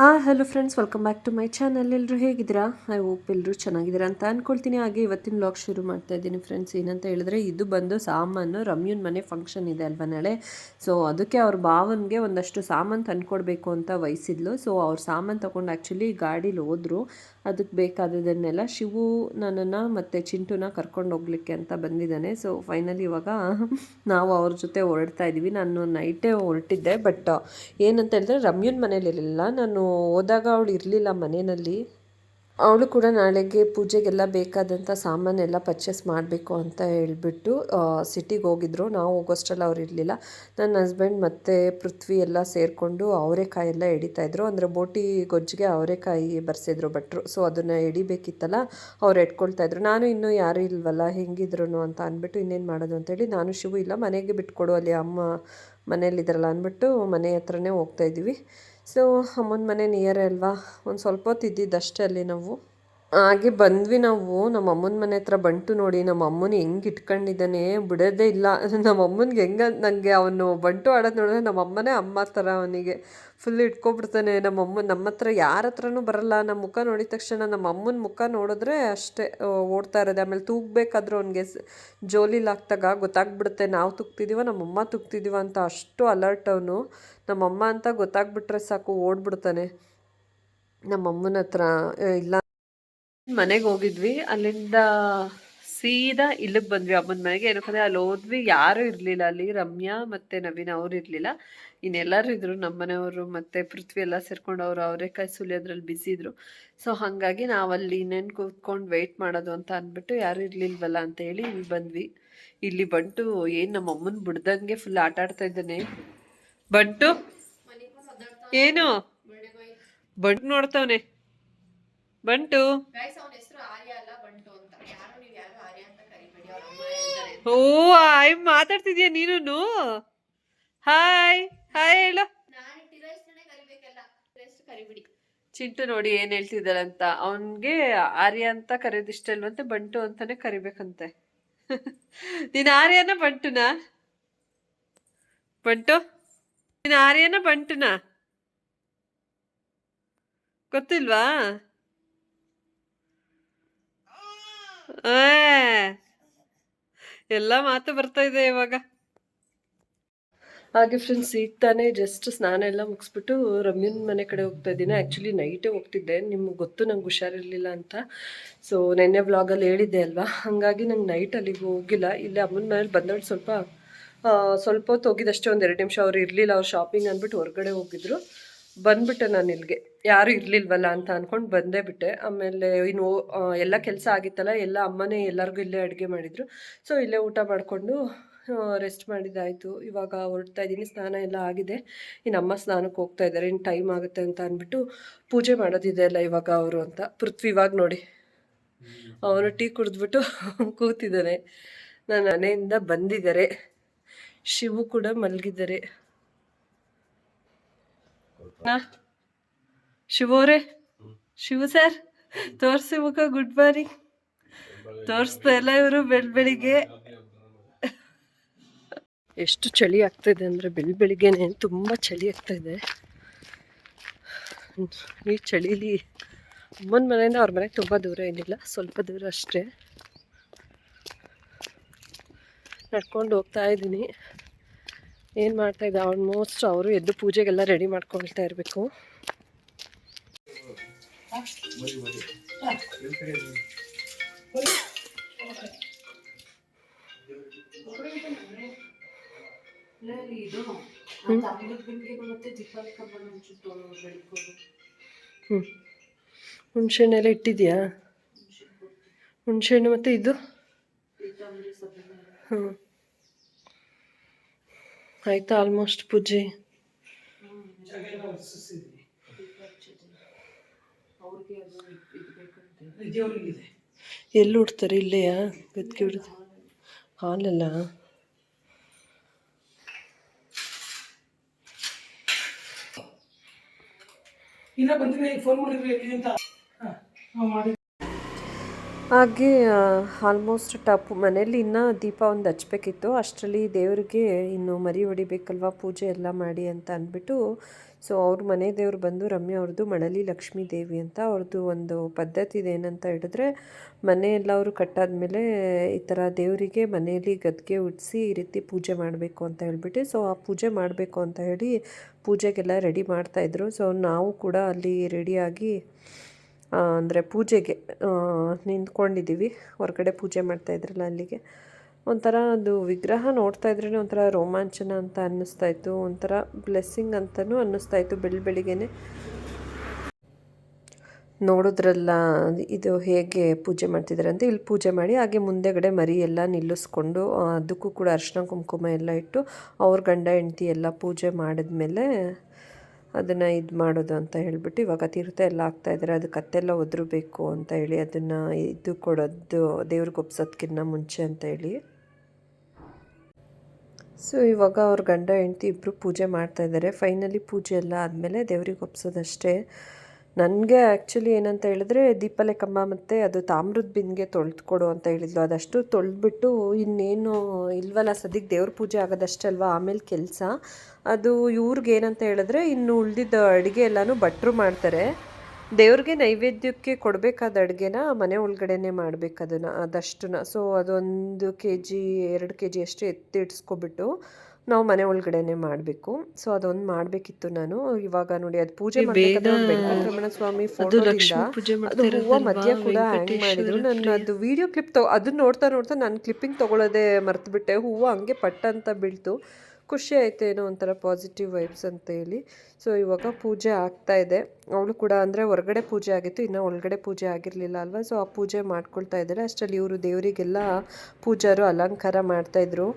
ಹಾಂ hello friends welcome back to my channel ಎಲ್ಲರೂ ಹೇಗಿದ್ದೀರಾ? ಐ ಹೋಪ್ ಎಲ್ಲರೂ ಚೆನ್ನಾಗಿದ್ದೀರಾ ಅಂತ ಅಂದ್ಕೊಳ್ತೀನಿ ಹಾಗೆ ಇವತ್ತಿನ ಬ್ಲಾಗ್ ಶುರು ಮಾಡ್ತಾ ಇದ್ದೀನಿ ಫ್ರೆಂಡ್ಸ್ ಏನಂತ ಹೇಳಿದ್ರೆ, ಇದು ಬಂದು ಸಾಮಾನು ರಮ್ಯೂನ್ ಮನೆ ಫಂಕ್ಷನ್ ಇದೆ ಅಲ್ವಾ ನಾಳೆ? ಸೊ ಅದಕ್ಕೆ ಅವ್ರ ಭಾವನಿಗೆ ಒಂದಷ್ಟು ಸಾಮಾನು ತಂದ್ಕೊಡ್ಬೇಕು ಅಂತ ವಹಿಸಿದ್ಲು. ಸೊ ಅವ್ರ ಸಾಮಾನು ತಗೊಂಡು ಆ್ಯಕ್ಚುಲಿ ಗಾಡೀಲಿ ಹೋದ್ರು. ಅದಕ್ಕೆ ಬೇಕಾದದನ್ನೆಲ್ಲ ಶಿವು ನನ್ನನ್ನು ಮತ್ತು ಚಿಂಟುನ ಕರ್ಕೊಂಡು ಹೋಗ್ಲಿಕ್ಕೆ ಅಂತ ಬಂದಿದ್ದಾನೆ. ಸೊ ಫೈನಲಿ ಇವಾಗ ನಾವು ಅವ್ರ ಜೊತೆ ಹೊರಡ್ತಾ ಇದ್ದೀವಿ. ನಾನು ನೈಟೇ ಹೊರಟಿದ್ದೆ ಬಟ್ ಏನಂತ ಹೇಳಿದ್ರೆ ರಮ್ಯನ್ ಮನೇಲಿ ಇರಲಿಲ್ಲ ನಾನು ಹೋದಾಗ ಅವಳು ಇರಲಿಲ್ಲ ಮನೆಯಲ್ಲಿ. ಅವಳು ಕೂಡ ನಾಳೆಗೆ ಪೂಜೆಗೆಲ್ಲ ಬೇಕಾದಂಥ ಸಾಮಾನೆಲ್ಲ ಪರ್ಚೇಸ್ ಮಾಡಬೇಕು ಅಂತ ಹೇಳಿಬಿಟ್ಟು ಸಿಟಿಗೆ ಹೋಗಿದ್ರು. ನಾವು ಹೋಗೋಷ್ಟರಲ್ಲಿ ಅವ್ರು ಇರಲಿಲ್ಲ. ನನ್ನ ಹಸ್ಬೆಂಡ್ ಮತ್ತು ಪೃಥ್ವಿ ಎಲ್ಲ ಸೇರಿಕೊಂಡು ಅವರೆಕಾಯಿ ಎಲ್ಲ ಎಡಿತಾಯಿದ್ರು ಅಂದರೆ ಬೋಟಿ ಗೊಜ್ಜಿಗೆ ಅವರೆಕಾಯಿ ಬರ್ಸಿದ್ರು ಭಟ್ರು. ಸೊ ಅದನ್ನು ಎಡಿಬೇಕಿತ್ತಲ್ಲ, ಅವ್ರು ಎಟ್ಕೊಳ್ತಾಯಿದ್ರು ನಾನು ಇನ್ನೂ ಯಾರೂ ಇಲ್ವಲ್ಲ ಹೆಂಗಿದ್ರು ಅಂತ ಅಂದ್ಬಿಟ್ಟು ಇನ್ನೇನು ಮಾಡೋದು ಅಂತೇಳಿ, ನಾನು ಶಿವು ಇಲ್ಲ, ಮನೆಗೆ ಬಿಟ್ಕೊಡು ಅಲ್ಲಿ ಅಮ್ಮ ಮನೇಲಿದ್ದಾರಲ್ಲ ಅಂದ್ಬಿಟ್ಟು ಮನೆ ಹತ್ರನೇ ಹೋಗ್ತಾ ಇದ್ದೀವಿ. ಸೊ ಅಮ್ಮನ ಮನೆ ನಿಯರೇ ಅಲ್ವಾ? ಒಂದು ಸ್ವಲ್ಪ ಹೊತ್ತು ಇದ್ದಿದ್ದಷ್ಟೇ ಅಲ್ಲಿ ನಾವು. ಹಾಗೆ ಬಂದ್ವಿ ನಾವು. ನಮ್ಮ ಅಮ್ಮನ ಮನೆ ಹತ್ರ ಬಂಟು ನೋಡಿ ನಮ್ಮ ಅಮ್ಮನ ಹೆಂಗೆ ಇಟ್ಕೊಂಡಿದ್ದಾನೆ ಬಿಡೋದೇ ಇಲ್ಲ. ನಮ್ಮ ಅಮ್ಮನಿಗೆ ಹೆಂಗೆ ನನಗೆ ಅವನು ಬಂಟು ಆಡೋದು ನೋಡಿದ್ರೆ ನಮ್ಮ ಅಮ್ಮನೇ ಅಮ್ಮ ಥರ ಅವನಿಗೆ. ಫುಲ್ ಇಟ್ಕೊಬಿಡ್ತಾನೆ. ನಮ್ಮ ಅಮ್ಮ ನಮ್ಮ ಹತ್ರ ಯಾರ ಹತ್ರನೂ ಬರಲ್ಲ. ನಮ್ಮ ಮುಖ ನೋಡಿದ ತಕ್ಷಣ ನಮ್ಮ ಅಮ್ಮನ ಮುಖ ನೋಡಿದ್ರೆ ಅಷ್ಟೇ ಓಡ್ತಾ ಇರೋದೆ. ಆಮೇಲೆ ತೂಗಬೇಕಾದ್ರೂ ಅವನಿಗೆ ಜೋಲಿಲಿ ಹಾಕ್ದಾಗ ಗೊತ್ತಾಗ್ಬಿಡುತ್ತೆ. ನಾವು ತೂಕ್ತಿದ್ದೀವೋ ನಮ್ಮ ಅಮ್ಮ ತುಗ್ತಿದ್ದೀವ ಅಂತ ಅಷ್ಟು ಅಲರ್ಟ್ ಅವನು. ನಮ್ಮಮ್ಮ ಅಂತ ಗೊತ್ತಾಗ್ಬಿಟ್ರೆ ಸಾಕು ಓಡ್ಬಿಡ್ತಾನೆ. ನಮ್ಮಮ್ಮನ ಹತ್ರ "ಏ, ಇಲ್ಲ ಮನೆಗೆ ಹೋಗಿದ್ವಿ. ಅಲ್ಲಿಂದ ಸೀದಾ ಇಲ್ಲಿಗೆ ಬಂದ್ವಿ. ಅಮ್ಮನ ಮನೆಗೆ. ಏನಕ್ಕಂದ್ರೆ ಅಲ್ಲಿ ಹೋದ್ವಿ. ಯಾರೂ ಇರಲಿಲ್ಲ ಅಲ್ಲಿ. ರಮ್ಯಾ ಮತ್ತು ನವೀನ ಅವ್ರು ಇರಲಿಲ್ಲ. ಇನ್ನೆಲ್ಲರೂ ಇದ್ರು. ನಮ್ಮ ಮನೆಯವರು ಮತ್ತು ಪೃಥ್ವಿ ಎಲ್ಲ ಸೇರ್ಕೊಂಡು ಅವರು ಅವರೆಕಾಯಿ ಸುಲಿಯೋದ್ರಲ್ಲಿ ಬಿಸಿ ಇದ್ರು. ಸೊ ಹಾಗಾಗಿ ನಾವು ಅಲ್ಲಿ ಇನ್ನೇನು ಕೂತ್ಕೊಂಡು ವೆಯ್ಟ್ ಮಾಡೋದು ಅಂತ ಅಂದ್ಬಿಟ್ಟು ಯಾರೂ ಇರಲಿಲ್ವಲ್ಲ ಅಂತ ಹೇಳಿ ಇಲ್ಲಿ ಬಂದ್ವಿ. ಇಲ್ಲಿ ಬಂಟು ಏನು ನಮ್ಮ ಅಮ್ಮನ ಬಿಡ್ದಂಗೆ ಫುಲ್ ಆಟ ಆಡ್ತಾ ಇದ್ದಾನೆ. ಬಂಟು? ಏನು? ಬಂಟು ನೋಡ್ತಾವನೆ. ಬಂಟು. ಓ ಹಾಯ್ ಮಾತಾಡ್ತಿದ್ಯಾ ನೀನು ಹಾಯ್ ಹಾಯ್ ಹೇಳು. ಚಿಂಟು ನೋಡಿ ಏನ್ ಹೇಳ್ತಿದ್ದಾರಂತ ಅವನ್ಗೆ ಆರ್ಯ ಅಂತ ಕರೆಯೋದು ಇಷ್ಟ ಇಲ್ವಂತೆ ಬಂಟು ಅಂತಾನೆ ಕರಿಬೇಕಂತೆ. ನೀನ್ ಆರ್ಯನ ಬಂಟುನಾ? ಬಂಟು? ನೀನ್ ಆರ್ಯನ ಬಂಟುನಾ? ಗೊತ್ತಿಲ್ವಾ ಆ, ಎಲ್ಲ ಮಾತು ಬರ್ತಾ ಇದೆ ಇವಾಗ. ಹಾಗೆ ಫ್ರೆಂಡ್ಸ್ ಈಗ ತಾನೇ ಜಸ್ಟ್ ಸ್ನಾನ ಎಲ್ಲ ಮುಗಿಸ್ಬಿಟ್ಟು ರಮ್ಯನ್ ಮನೆ ಕಡೆ ಹೋಗ್ತಾ ಇದ್ದೀನಿ. ಆ್ಯಕ್ಚುಲಿ ನೈಟೇ ಹೋಗ್ತಿದ್ದೆ. ನಿಮ್ಗೆ ಗೊತ್ತು ನಂಗೆ ಹುಷಾರಿರಲಿಲ್ಲ ಅಂತ. ಸೊ ನೆನ್ನೆ ವ್ಲಾಗಲ್ಲಿ ಹೇಳಿದ್ದೆ ಅಲ್ವಾ? ಹಾಗಾಗಿ ನಂಗೆ ನೈಟ್ ಅಲ್ಲಿಗೆ ಹೋಗಿಲ್ಲ. ಇಲ್ಲೇ ಅಮ್ಮನ ಮನೇಲಿ ಬಂದವಳು ಸ್ವಲ್ಪ ಸ್ವಲ್ಪ ಹೊತ್ತು ಹೋಗಿದ್ದಷ್ಟೇ ಒಂದು ಎರಡು ನಿಮಿಷ ಅವ್ರು ಇರಲಿಲ್ಲ. ಅವ್ರು ಶಾಪಿಂಗ್ ಅಂದ್ಬಿಟ್ಟು ಹೊರಗಡೆ ಹೋಗಿದ್ರು. ಬಂದ್ಬಿಟ್ಟೆ ನಾನು ಇಲ್ಲಿಗೆ. ಯಾರೂ ಇರಲಿಲ್ವಲ್ಲ ಅಂತ ಅಂದ್ಕೊಂಡು ಬಂದೇ ಬಿಟ್ಟೆ. ಆಮೇಲೆ ಇನ್ನು ಎಲ್ಲ ಕೆಲಸ ಆಗಿತ್ತಲ್ಲ ಎಲ್ಲ ಅಮ್ಮನೇ ಎಲ್ಲರಿಗೂ ಇಲ್ಲೇ ಅಡುಗೆ ಮಾಡಿದರು. ಸೊ ಇಲ್ಲೇ ಊಟ ಮಾಡಿಕೊಂಡು ರೆಸ್ಟ್ ಮಾಡಿದ್ದಾಯಿತು. ಇವಾಗ ಹೊರಡ್ತಾ ಇದ್ದೀನಿ ಸ್ನಾನ ಎಲ್ಲ ಆಗಿದೆ. ಇನ್ನು ಅಮ್ಮ ಸ್ನಾನಕ್ಕೆ ಹೋಗ್ತಾ ಇದ್ದಾರೆ. ಇನ್ನು ಟೈಮ್ ಆಗುತ್ತೆ ಅಂತ ಅಂದ್ಬಿಟ್ಟು ಪೂಜೆ ಮಾಡೋದಿದೆ ಅಲ್ಲ ಇವಾಗ ಅವರು ಅಂತ. ಪೃಥ್ವಿ ಇವಾಗ ನೋಡಿ. ಅವನು ಟೀ ಕುಡಿದ್ಬಿಟ್ಟು ಕೂತಿದ್ದಾನೆ. ನನ್ನ ಮನೆಯಿಂದ ಬಂದಿದ್ದಾರೆ. ಶಿವು ಕೂಡ ಮಲಗಿದ್ದಾರೆ. ಹಾ? ಶಿವ ಸರ್ ತೋರಿಸಿ ಮುಖ ಗುಡ್ ಮಾರ್ನಿಂಗ್. ತೋರಿಸ್ತಾ ಎಲ್ಲ ಇವರು ಬೆಳ್, ಬೆಳಿಗ್ಗೆ. ಎಷ್ಟು ಚಳಿ ಆಗ್ತಾಯಿದೆ ಅಂದರೆ ಬೆಳ್, ಬೆಳಿಗ್ಗೆನೆ ತುಂಬ ಚಳಿ ಆಗ್ತಾಯಿದೆ ಈ ಚಳಿಲಿ ಅಮ್ಮನ ಮನೆಯಿಂದ ಅವ್ರ ಮನೆಗೆ ತುಂಬ ದೂರ ಏನಿಲ್ಲ, ಸ್ವಲ್ಪ ದೂರ ಅಷ್ಟೇ. ನಡ್ಕೊಂಡು ಹೋಗ್ತಾ ಇದ್ದೀನಿ. ಏನು ಮಾಡ್ತಾ ಇದ್ದೆ? ಆಲ್ಮೋಸ್ಟ್ ಅವರು ಎದ್ದು ಪೂಜೆಗೆಲ್ಲ ರೆಡಿ ಮಾಡ್ಕೊಳ್ತಾ ಇರಬೇಕು. ಹ್ಞೂ ಹುಣಸೆಹಣ್ಣೆಲ್ಲ ಇಟ್ಟಿದ್ಯಾ? ಹುಣಸೆಹಣ್ಣು ಮತ್ತು ಇದು? ಹ್ಞೂ ಆಯ್ತಾ ಆಲ್ಮೋಸ್ಟ್ ಪೂಜೆ. ಎಲ್ಲಿ ಉಡ್ತಾರೆ ಇಲ್ಲೆಯಾ? ಗದ್ಗೆ ಉಡ್ದು ಹಾಲಲ್ಲ. ಇಲ್ಲ ಬಂದ್ರೆ ಫೋನ್ ಮಾಡಿದ್ರೆ ಅಂತ? ಮಾಡಿ ಹಾಗೆ ಆಲ್ಮೋಸ್ಟ್ ಟಪ್ ಮನೇಲಿ ಇನ್ನೂ ದೀಪ ಒಂದು ಹಚ್ಬೇಕಿತ್ತು. ಅಷ್ಟರಲ್ಲಿ ದೇವರಿಗೆ ಇನ್ನು ಮರಿ ಹೊಡಿಬೇಕಲ್ವಾ, ಪೂಜೆ ಎಲ್ಲ ಮಾಡಿ ಅಂತ ಅಂದ್ಬಿಟ್ಟು ಸೊ ಅವ್ರ ಮನೆ ದೇವ್ರು ಬಂದು ರಮ್ಯ ಅವ್ರದ್ದು ಮಳಲಿ ಲಕ್ಷ್ಮೀ ದೇವಿ ಅಂತ ಅವ್ರದ್ದು ಒಂದು ಪದ್ಧತಿ ಇದೆ ಏನಂತ ಹೇಳಿದ್ರೆ ಮನೆ ಎಲ್ಲ ಅವರು ಕಟ್ಟಾದ್ಮೇಲೆ ಈ ಥರ ದೇವರಿಗೆ ಮನೆಯಲ್ಲಿ ಗದ್ಗೆ ಉಡಿಸಿ ಈ ರೀತಿ ಪೂಜೆ ಮಾಡಬೇಕು ಅಂತ ಹೇಳಿಬಿಟ್ಟು ಸೊ ಆ ಪೂಜೆ ಮಾಡಬೇಕು ಅಂತ ಹೇಳಿ ಪೂಜೆಗೆಲ್ಲ ರೆಡಿ ಮಾಡ್ತಾಯಿದ್ರು ಸೊ ನಾವು ಕೂಡ ಅಲ್ಲಿ ರೆಡಿಯಾಗಿ ಅಂದರೆ ಪೂಜೆಗೆ ನಿಂತ್ಕೊಂಡಿದ್ದೀವಿ. ಹೊರಗಡೆ ಪೂಜೆ ಮಾಡ್ತಾ ಇದ್ರಲ್ಲ ಅಲ್ಲಿಗೆ. ಒಂಥರ ಅದು ವಿಗ್ರಹ ನೋಡ್ತಾ ಇದ್ರೇ ಒಂಥರ ರೋಮಾಂಚನ ಅಂತ ಅನ್ನಿಸ್ತಾ ಇತ್ತು. ಒಂಥರ ಬ್ಲೆಸ್ಸಿಂಗ್ ಅಂತಲೂ ಅನ್ನಿಸ್ತಾ ಇತ್ತು ಬೆಳ್ ಬೆಳಿಗ್ಗೆನೆ. ನೋಡಿದ್ರಲ್ಲ, ಇದು ಹೇಗೆ ಪೂಜೆ ಮಾಡ್ತಿದ್ದಾರೆ ಅಂತ. ಇಲ್ಲಿ ಪೂಜೆ ಮಾಡಿ ಹಾಗೆ ಮುಂದೆಗಡೆ ಮರಿ ಎಲ್ಲ ನಿಲ್ಲಿಸ್ಕೊಂಡು ಅದಕ್ಕೂ ಕೂಡ ಅರ್ಶಿನ ಕುಂಕುಮ ಎಲ್ಲ ಇಟ್ಟು, ಅವ್ರ ಗಂಡ ಹೆಂಡ್ತಿ ಎಲ್ಲ ಪೂಜೆ ಮಾಡಿದ್ಮೇಲೆ ಅದನ್ನು ಇದು ಮಾಡೋದು ಅಂತ ಹೇಳಿಬಿಟ್ಟು ಇವಾಗ ತೀರ್ಥ ಎಲ್ಲ ಆಗ್ತಾ ಇದ್ದಾರೆ ಅದು ಕತ್ತೆಲ್ಲ ಒದರಬೇಕು ಅಂತ ಹೇಳಿ ಅದನ್ನು ಇದು ಕೊಡೋದು, ದೇವ್ರಿಗೆ ಒಪ್ಸೋದಕ್ಕಿಂತ ಮುಂಚೆ ಅಂತ ಹೇಳಿ. ಸೊ ಇವಾಗ ಅವ್ರ ಗಂಡ, ಹೆಂಡತಿ ಇಬ್ಬರು ಪೂಜೆ ಮಾಡ್ತಾ ಇದ್ದಾರೆ ಫೈನಲಿ ಪೂಜೆ ಎಲ್ಲ ಆದಮೇಲೆ ದೇವ್ರಿಗೆ ಒಪ್ಸೋದಷ್ಟೇ. ನನಗೆ ಆ್ಯಕ್ಚುಲಿ ಏನಂತ ಹೇಳಿದ್ರೆ ದೀಪಲೆ ಕಂಬ ಮತ್ತು ಅದು ತಾಮ್ರದ ಬಿನ್ಗೆ ತೊಳೆದು ಕೊಡು ಅಂತ ಹೇಳಿದ್ಲು. ಅದಷ್ಟು ತೊಳೆದ್ಬಿಟ್ಟು ಇನ್ನೇನು ಇಲ್ವಲ್ಲ, ಸದ್ಯಕ್ಕೆ ದೇವ್ರ ಪೂಜೆ ಆಗೋದಷ್ಟೇ ಅಲ್ವಾ ಆಮೇಲೆ ಕೆಲಸ. ಅದು ಇವ್ರಿಗೆ ಏನಂತ ಹೇಳಿದ್ರೆ ಇನ್ನು ಉಳಿದಿದ್ದ ಅಡುಗೆ ಎಲ್ಲನೂ ಭಟ್ರು ಮಾಡ್ತಾರೆ. ದೇವ್ರಿಗೆ ನೈವೇದ್ಯಕ್ಕೆ ಕೊಡಬೇಕಾದ ಅಡುಗೆನ ಮನೆ ಒಳಗಡೆನೆ ಮಾಡ್ಬೇಕು ಅದನ್ನು, ಅದಷ್ಟನ್ನ. ಸೊ ಅದೊಂದು ಕೆ ಜಿ ಎರಡು ಕೆ ಜಿ ಅಷ್ಟು ಎತ್ತಿಡ್ಸ್ಕೊಬಿಟ್ಟು ನಾವು ಮನೆ ಒಳಗಡೆನೆ ಮಾಡಬೇಕು. ಸೊ ಅದೊಂದು ಮಾಡಬೇಕಿತ್ತು ನಾನು. ಇವಾಗ ನೋಡಿ ಅದು ಪೂಜೆ ಮಾಡಬೇಕಾದ್ರೆ ವೆಂಕಟರಮಣ ಸ್ವಾಮಿ ಹೂವು ಮಧ್ಯ ಕೂಡ ಹ್ಯಾಂಗ್ ಮಾಡಿದ್ರು. ನಾನು ಅದು ವಿಡಿಯೋ ಕ್ಲಿಪ್ ತಗೋ ಅದನ್ನ ನೋಡ್ತಾ ನೋಡ್ತಾ ನಾನು ಕ್ಲಿಪ್ಪಿಂಗ್ ತಗೊಳ್ಳೋದೇ ಮರ್ತು ಬಿಟ್ಟೆ ಹೂವು ಹಂಗೆ ಪಟ್ಟ ಅಂತ ಬೀಳ್ತು. ಖುಷಿ ಆಯ್ತು ಏನೋ ಒಂಥರ ಪಾಸಿಟಿವ್ ವೈಬ್ಸ್ ಅಂತ ಹೇಳಿ. ಸೊ ಇವಾಗ ಪೂಜೆ ಆಗ್ತಾ ಇದೆ. ಅವಳು ಕೂಡ ಅಂದರೆ ಹೊರಗಡೆ ಪೂಜೆ ಆಗಿತ್ತು. ಇನ್ನು ಒಳಗಡೆ ಪೂಜೆ ಆಗಿರಲಿಲ್ಲ ಅಲ್ವಾ? ಸೊ ಆ ಪೂಜೆ ಮಾಡ್ಕೊಳ್ತಾ ಇದ್ದಾರೆ. ಅಷ್ಟರಲ್ಲಿ ಇವರು ದೇವರಿಗೆಲ್ಲ ಪೂಜಾರು ಅಲಂಕಾರ ಮಾಡ್ತಾಯಿದ್ರು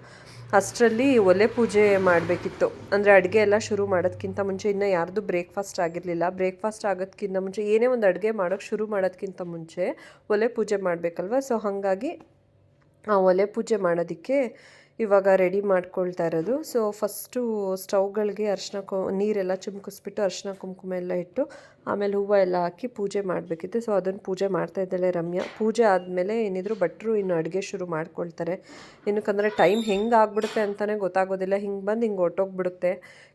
ಅಷ್ಟರಲ್ಲಿ ಒಲೆ ಪೂಜೆ ಮಾಡಬೇಕಿತ್ತು. ಅಂದರೆ ಅಡುಗೆ ಎಲ್ಲ ಶುರು ಮಾಡೋದಕ್ಕಿಂತ ಮುಂಚೆ ಇನ್ನೂ ಯಾರ್ದು ಬ್ರೇಕ್ಫಾಸ್ಟ್ ಆಗಿರಲಿಲ್ಲ. ಬ್ರೇಕ್ಫಾಸ್ಟ್ ಆಗೋದಕ್ಕಿಂತ ಮುಂಚೆ ಏನೇ ಒಂದು ಅಡುಗೆ ಮಾಡೋಕ್ಕೆ ಶುರು ಮಾಡೋದಕ್ಕಿಂತ ಮುಂಚೆ ಒಲೆ ಪೂಜೆ ಮಾಡಬೇಕಲ್ವ? ಸೊ ಹಾಗಾಗಿ ಆ ಒಲೆ ಪೂಜೆ ಮಾಡೋದಕ್ಕೆ ಇವಾಗ ರೆಡಿ ಮಾಡ್ಕೊಳ್ತಾ ಇರೋದು. ಸೊ ಫಸ್ಟು ಸ್ಟವ್ಗಳಿಗೆ ಅರ್ಶಿನ ಕು, ನೀರೆಲ್ಲ ಚಿಮ್ಕಿಸ್ಬಿಟ್ಟು ಅರ್ಶಿನ ಕುಂಕುಮ ಎಲ್ಲ ಇಟ್ಟು ಆಮೇಲೆ ಹೂವು ಎಲ್ಲ ಹಾಕಿ ಪೂಜೆ ಮಾಡಬೇಕಿತ್ತು. ಸೊ ಅದನ್ನು ಪೂಜೆ ಮಾಡ್ತಾ ಇದ್ದಾಳೆ ರಮ್ಯಾ. ಪೂಜೆ ಆದಮೇಲೆ ಏನಿದ್ರು ಭಟ್ರು ಇನ್ನು ಅಡುಗೆ ಶುರು ಮಾಡ್ಕೊಳ್ತಾರೆ. ಏನಕ್ಕಂದರೆ ಟೈಮ್ ಹೆಂಗೆ ಆಗ್ಬಿಡುತ್ತೆ ಅಂತಲೇ ಗೊತ್ತಾಗೋದಿಲ್ಲ. ಹಿಂಗೆ ಬಂದು ಹಿಂಗೆ ಹೊಟ್ಟೋಗ್ಬಿಡುತ್ತೆ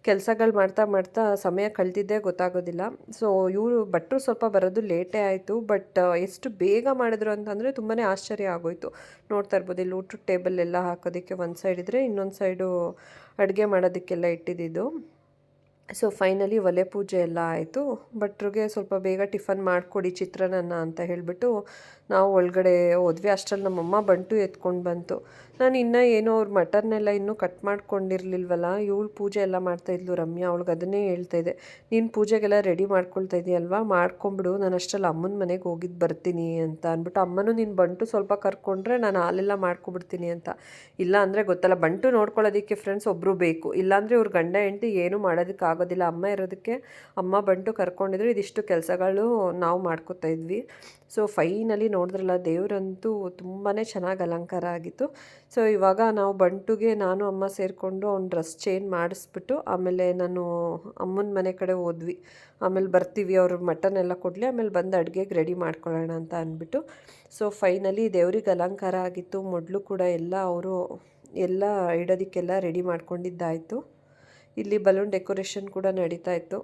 ಕೆಲಸಗಳು ಮಾಡ್ತಾ ಮಾಡ್ತಾ ಸಮಯ ಕಳೆದಿದ್ದೇ ಗೊತ್ತಾಗೋದಿಲ್ಲ. ಸೊ ಇವರು ಭಟ್ರು ಸ್ವಲ್ಪ ಬರೋದು ಲೇಟೇ ಆಯಿತು. ಬಟ್ ಎಷ್ಟು ಬೇಗ ಮಾಡಿದ್ರು ಅಂತಂದರೆ ತುಂಬಾ ಆಶ್ಚರ್ಯ ಆಗೋಯ್ತು. ನೋಡ್ತಾ ಇರ್ಬೋದು, ಇಲ್ಲಿ ಊಟದ ಟೇಬಲ್ ಎಲ್ಲ ಹಾಕೋದಕ್ಕೆ ಒಂದು ಸೈಡ್ ಇದ್ದರೆ ಇನ್ನೊಂದು ಸೈಡು ಅಡುಗೆ ಮಾಡೋದಕ್ಕೆಲ್ಲ ಇಟ್ಟಿದ್ದು ಸೊ ಫೈನಲಿ ಒಲೆ ಪೂಜೆ ಎಲ್ಲ ಆಯಿತು. ಭಟ್ರಿಗೆ ಸ್ವಲ್ಪ ಬೇಗ ಟಿಫನ್ ಮಾಡಿಕೊಡಿ ಚಿತ್ರಾನ್ನ ಅಂತ ಹೇಳಿಬಿಟ್ಟು ನಾವು ಒಳಗಡೆ ಹೋದ್ವಿ. ಅಷ್ಟರಲ್ಲಿ ನಮ್ಮಮ್ಮ ಬಂಟು ಎತ್ಕೊಂಡು ಬಂತು. ನಾನು ಇನ್ನೂ ಏನೋ ಅವ್ರ ಮಟನ್ನೆಲ್ಲ ಇನ್ನೂ ಕಟ್ ಮಾಡ್ಕೊಂಡಿರ್ಲಿಲ್ವಲ್ಲ? ಇವಳು ಪೂಜೆ ಎಲ್ಲ ಮಾಡ್ತಾಯಿದ್ಲು ರಮ್ಯಾ, ಅವಳಿಗೆ ಅದನ್ನೇ ಹೇಳ್ತಾ ಇದ್ದೆ. ನೀನು ಪೂಜೆಗೆಲ್ಲ ರೆಡಿ ಮಾಡ್ಕೊಳ್ತಾ ಇದೆಯಲ್ವಾ? ಮಾಡ್ಕೊಂಬಿಡು, ನಾನು ಅಷ್ಟರಲ್ಲಿ ಅಮ್ಮನ ಮನೆಗೆ ಹೋಗಿದ್ದು ಬರ್ತೀನಿ ಅಂತ ಅಂದ್ಬಿಟ್ಟು ಅಮ್ಮನೂ ನೀನು ಬಂಟು ಸ್ವಲ್ಪ ಕರ್ಕೊಂಡ್ರೆ ನಾನು ಹಾಲೆಲ್ಲ ಮಾಡ್ಕೊಬಿಡ್ತೀನಿ ಅಂತ. ಇಲ್ಲ ಅಂದರೆ ಗೊತ್ತಲ್ಲ, ಬಂಟು ನೋಡ್ಕೊಳ್ಳೋದಕ್ಕೆ ಫ್ರೆಂಡ್ಸ್ ಒಬ್ಬರು ಬೇಕು. ಇಲ್ಲಾಂದರೆ ಇವ್ರ ಗಂಡ ಹೆಂಡತಿ ಏನೂ ಮಾಡೋದಕ್ಕೆ ಆಗೋದಿಲ್ಲ. ಅಮ್ಮ ಇರೋದಕ್ಕೆ ಅಮ್ಮ ಬಂಟು ಕರ್ಕೊಂಡಿದ್ರು, ಇದಿಷ್ಟು ಕೆಲಸಗಳು ನಾವು ಮಾಡ್ಕೊತಾ ಇದ್ವಿ. ಸೊ ಫೈನಲಿ ನೋಡಿದ್ರಲ್ಲ, ದೇವರಂತೂ ತುಂಬಾ ಚೆನ್ನಾಗಿ ಅಲಂಕಾರ ಆಗಿತ್ತು. ಸೊ ಇವಾಗ ನಾವು ಬಂಟುಗೆ ನಾನು, ಅಮ್ಮ ಸೇರಿಕೊಂಡು ಅವ್ನ ಡ್ರೆಸ್ ಚೇಂಜ್ ಮಾಡಿಸ್ಬಿಟ್ಟು, ಆಮೇಲೆ ನಾನು ಅಮ್ಮನ ಮನೆ ಕಡೆ ಹೋದ್ವಿ. ಆಮೇಲೆ ಬರ್ತೀವಿ, ಅವ್ರ ಮಟನ್ ಎಲ್ಲ ಕೊಡಲಿ, ಆಮೇಲೆ ಬಂದು ಅಡುಗೆಗೆ ರೆಡಿ ಮಾಡ್ಕೊಳ್ಳೋಣ ಅಂತ ಅಂದ್ಬಿಟ್ಟು ಸೊ ಫೈನಲಿ ದೇವ್ರಿಗೆ ಅಲಂಕಾರ ಆಗಿತ್ತು, ಮೊದಲು ಕೂಡ ಎಲ್ಲ ಅವರು ಎಲ್ಲ ಇಡೋದಕ್ಕೆಲ್ಲ ರೆಡಿ ಮಾಡ್ಕೊಂಡಿದ್ದಾಯಿತು. ಇಲ್ಲಿ ಬಲೂನ್ ಡೆಕೋರೇಷನ್ ಕೂಡ ನಡೀತಾ ಇತ್ತು.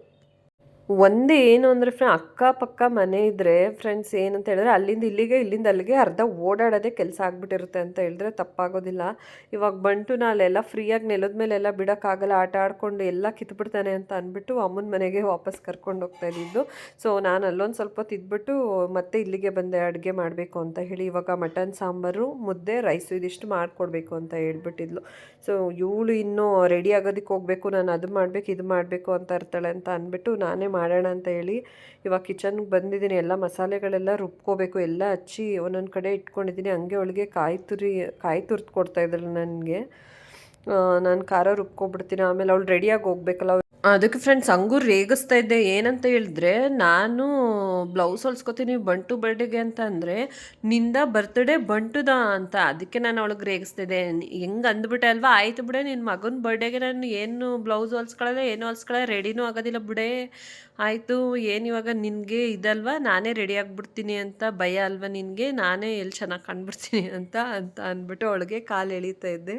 ಒಂದೇ ಏನು ಅಂದರೆ ಫ್ರೆ ಅಕ್ಕಪಕ್ಕ ಮನೆ ಇದ್ದರೆ ಫ್ರೆಂಡ್ಸ್ ಏನಂತ ಹೇಳಿದ್ರೆ ಅಲ್ಲಿಂದ ಇಲ್ಲಿಗೆ, ಇಲ್ಲಿಂದ ಅಲ್ಲಿಗೆ ಅರ್ಧ ಓಡಾಡೋದೇ ಕೆಲಸ ಆಗ್ಬಿಟ್ಟಿರುತ್ತೆ ಅಂತ ಹೇಳಿದ್ರೆ ತಪ್ಪಾಗೋದಿಲ್ಲ. ಇವಾಗ ಬಂಟು ಅಲ್ಲೆಲ್ಲ ಫ್ರೀಯಾಗಿ ನೆಲದ ಮೇಲೆಲ್ಲ ಬಿಡೋಕ್ಕಾಗಲ್ಲ, ಆಟ ಆಡ್ಕೊಂಡು ಎಲ್ಲ ಕಿತ್ಬಿಡ್ತಾನೆ ಅಂತ ಅಂದ್ಬಿಟ್ಟು ಅಮ್ಮನ ಮನೆಗೆ ವಾಪಸ್ ಕರ್ಕೊಂಡು ಹೋಗ್ತಾ ಇದ್ದಿದ್ದು. ಸೊ ನಾನು ಅಲ್ಲೊಂದು ಸ್ವಲ್ಪ ತಿದ್ಬಿಟ್ಟು ಮತ್ತೆ ಇಲ್ಲಿಗೆ ಬಂದೆ, ಅಡುಗೆ ಮಾಡಬೇಕು ಅಂತ ಹೇಳಿ ಇವಾಗ ಮಟನ್, ಸಾಂಬಾರು, ಮುದ್ದೆ ರೈಸು ಇದಿಷ್ಟು ಮಾಡಿಕೊಡ್ಬೇಕು ಅಂತ ಹೇಳ್ಬಿಟ್ಟಿದ್ಲು. ಸೊ ಇವಳು ಇನ್ನೂ ರೆಡಿ ಆಗೋದಕ್ಕೆ ಹೋಗಬೇಕು, ನಾನು ಅದು ಮಾಡಬೇಕು, ಇದು ಮಾಡಬೇಕು ಅಂತ ಇರ್ತಾಳೆ ಅಂತ ಅಂದ್ಬಿಟ್ಟು ನಾನೇ ಮಾಡೋಣ ಅಂತ ಹೇಳಿ ಇವಾಗ ಕಿಚನ್ಗೆ ಬಂದಿದ್ದೀನಿ. ಎಲ್ಲ ಮಸಾಲೆಗಳೆಲ್ಲ ರುಬ್ಕೋಬೇಕು. ಎಲ್ಲ ಹಚ್ಚಿ ಒಂದೊಂದು ಕಡೆ ಇಟ್ಕೊಂಡಿದ್ದೀನಿ. ಹಂಗೆ ಒಳಗೆ ಕಾಯಿ ತುರಿ, ಕಾಯಿ ತುರ್ದು ಕೊಡ್ತಾ ಇದ್ದರು ನನಗೆ. ನಾನು ಖಾರ ರುಬ್ಕೊಬಿಡ್ತೀನಿ. ಆಮೇಲೆ ಅವಳು ರೆಡಿಯಾಗಿ ಹೋಗ್ಬೇಕಲ್ಲ. ಅದಕ್ಕೆ ಫ್ರೆಂಡ್ಸ್ ಹಂಗೂ ರೇಗಿಸ್ತಾ ಇದ್ದೆ. ಏನಂತ ಹೇಳಿದ್ರೆ, ನಾನು ಬ್ಲೌಸ್ ಹೊಲ್ಸ್ಕೊತೀನಿ ಬಂಟು ಬರ್ಡೇಗೆ ಅಂತ ಅಂದರೆ, ನಿಂದ ಬರ್ತ್ಡೇ ಬಂಟುದ ಅಂತ. ಅದಕ್ಕೆ ನಾನು ಅವಳಿಗೆ ರೇಗಿಸ್ತಿದ್ದೆ ಹೆಂಗೆ ಅಂದ್ಬಿಟ್ಟೆ ಅಲ್ವಾ? ಆಯಿತು ಬಿಡೆ ನಿನ್ನ ಮಗನ ಬರ್ಡೇಗೆ ನಾನು ಏನು ಬ್ಲೌಸ್ ಹೊಲ್ಸ್ಕೊಳ್ಳೋಲ್ಲ ಏನು ಹೊಲ್ಸ್ಕೊಳ್ಳೋ ರೆಡಿನೂ ಆಗೋದಿಲ್ಲ ಬಿಡೆ. ಆಯಿತು, ಏನು ಇವಾಗ ನಿನಗೆ ಇದಲ್ವಾ? ನಾನೇ ರೆಡಿ ಆಗಿಬಿಡ್ತೀನಿ ಅಂತ ಭಯ ಅಲ್ವಾ ನಿನಗೆ? ನಾನೇ ಎಲ್ಲಿ ಚೆನ್ನಾಗಿ ಕಂಡುಬಿಡ್ತೀನಿ ಅಂತ ಅಂತ ಅಂದ್ಬಿಟ್ಟು ಅವಳಿಗೆ ಕಾಲು ಎಳೀತಾ ಇದ್ದೆ.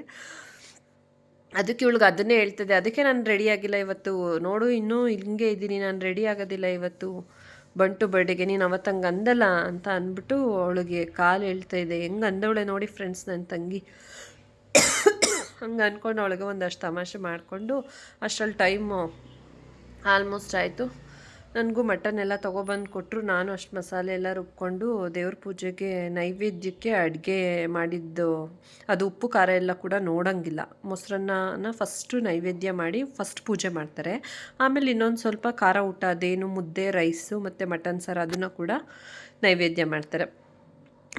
ಅದಕ್ಕೆ ಇವಳಿಗೆ ಅದನ್ನೇ ಹೇಳ್ತದೆ ಅದಕ್ಕೆ ನಾನು ರೆಡಿ ಆಗಿಲ್ಲ ಇವತ್ತು. ನೋಡು, ಇನ್ನೂ ಹಿಂಗೆ ಇದ್ದೀನಿ, ನಾನು ರೆಡಿ ಆಗೋದಿಲ್ಲ ಇವತ್ತು. ಬಂಟು ಬರ್ಡೇಗೆ ನೀನು ಅವತ್ತು ಹಂಗೆ ಅಂದಲ್ಲ ಅಂತ ಅಂದ್ಬಿಟ್ಟು ಅವಳಿಗೆ ಕಾಲು ಹೇಳ್ತಾ ಇದೆ ಹೆಂಗೆ ಅಂದವಳೆ ನೋಡಿ ಫ್ರೆಂಡ್ಸ್ ನನ್ನ ತಂಗಿ. ಹಂಗೆ ಅಂದ್ಕೊಂಡು ಅವಳಿಗೆ ಒಂದಷ್ಟು ತಮಾಷೆ ಮಾಡಿಕೊಂಡು ಅಷ್ಟರಲ್ಲಿ ಟೈಮು ಆಲ್ಮೋಸ್ಟ್ ಆಯಿತು. ನನಗೂ ಮಟನ್ ಎಲ್ಲ ತೊಗೊಬಂದು ಕೊಟ್ಟರು ನಾನು ಅಷ್ಟು ಮಸಾಲೆ ಎಲ್ಲ ರುಬ್ಕೊಂಡು ದೇವ್ರ ಪೂಜೆಗೆ ನೈವೇದ್ಯಕ್ಕೆ ಅಡುಗೆ ಮಾಡಿದ್ದು. ಅದು ಉಪ್ಪು, ಖಾರ ಎಲ್ಲ ಕೂಡ ನೋಡೋಂಗಿಲ್ಲ. ಮೊಸರನ್ನ ಫಸ್ಟು ನೈವೇದ್ಯ ಮಾಡಿ ಫಸ್ಟ್ ಪೂಜೆ ಮಾಡ್ತಾರೆ. ಆಮೇಲೆ ಇನ್ನೊಂದು ಸ್ವಲ್ಪ ಖಾರ ಊಟ, ಅದೇನು ಮುದ್ದೆ ರೈಸು ಮತ್ತು ಮಟನ್ ಸಾರು ಅದನ್ನು ಕೂಡ ನೈವೇದ್ಯ ಮಾಡ್ತಾರೆ.